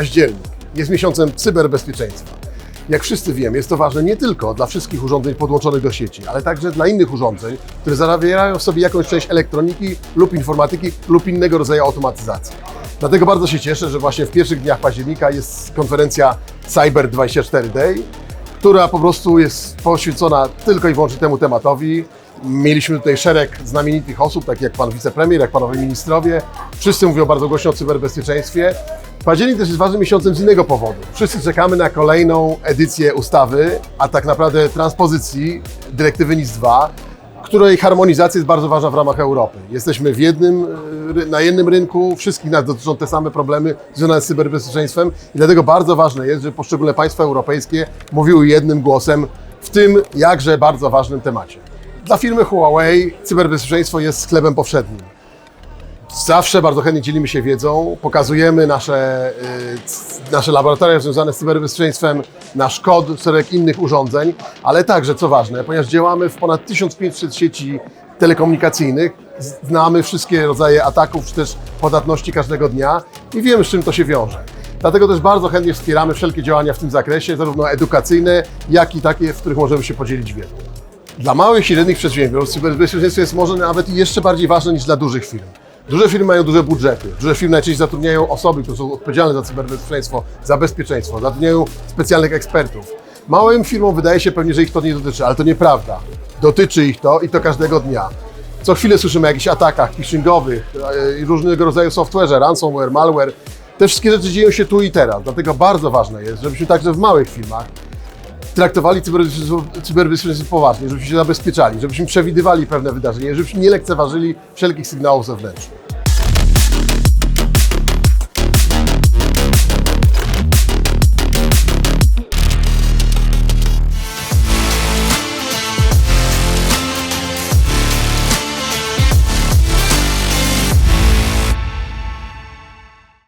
Październik jest miesiącem cyberbezpieczeństwa. Jak wszyscy wiemy, jest to ważne nie tylko dla wszystkich urządzeń podłączonych do sieci, ale także dla innych urządzeń, które zawierają w sobie jakąś część elektroniki lub informatyki lub innego rodzaju automatyzacji. Dlatego bardzo się cieszę, że właśnie w pierwszych dniach października jest konferencja Cyber24 Day, która po prostu jest poświęcona tylko i wyłącznie temu tematowi. Mieliśmy tutaj szereg znamienitych osób, takich jak pan wicepremier, jak panowie ministrowie. Wszyscy mówią bardzo głośno o cyberbezpieczeństwie. Październik też jest ważnym miesiącem z innego powodu. Wszyscy czekamy na kolejną edycję ustawy, a tak naprawdę transpozycji dyrektywy NIS 2, której harmonizacja jest bardzo ważna w ramach Europy. Jesteśmy w jednym, ry- na jednym rynku, wszystkich nas dotyczą te same problemy związane z cyberbezpieczeństwem i dlatego bardzo ważne jest, żeby poszczególne państwa europejskie mówiły jednym głosem w tym jakże bardzo ważnym temacie. Dla firmy Huawei cyberbezpieczeństwo jest sklepem powszednim. Zawsze bardzo chętnie dzielimy się wiedzą, pokazujemy nasze, y, nasze laboratoria związane z cyberbezpieczeństwem, nasz kod, szereg innych urządzeń, ale także, co ważne, ponieważ działamy w ponad 1500 sieci telekomunikacyjnych, znamy wszystkie rodzaje ataków czy też podatności każdego dnia i wiemy, z czym to się wiąże. Dlatego też bardzo chętnie wspieramy wszelkie działania w tym zakresie, zarówno edukacyjne, jak i takie, w których możemy się podzielić wiedzą. Dla małych i średnich przedsiębiorstw cyberbezpieczeństwo jest może nawet jeszcze bardziej ważne niż dla dużych firm. Duże firmy mają duże budżety. Duże firmy najczęściej zatrudniają osoby, które są odpowiedzialne za cyberbezpieczeństwo, za bezpieczeństwo, zatrudniają specjalnych ekspertów. Małym firmom wydaje się pewnie, że ich to nie dotyczy, ale to nieprawda. Dotyczy ich to i to każdego dnia. Co chwilę słyszymy o jakichś atakach phishingowych, e, różnego rodzaju software'ze, ransomware, malware. Te wszystkie rzeczy dzieją się tu i teraz. Dlatego bardzo ważne jest, żebyśmy także w małych firmach traktowali cyberbezpieczeństwo, poważnie, żebyśmy się zabezpieczali, żebyśmy przewidywali pewne wydarzenia, żebyśmy nie lekceważyli wszelkich sygnałów zewnętrznych.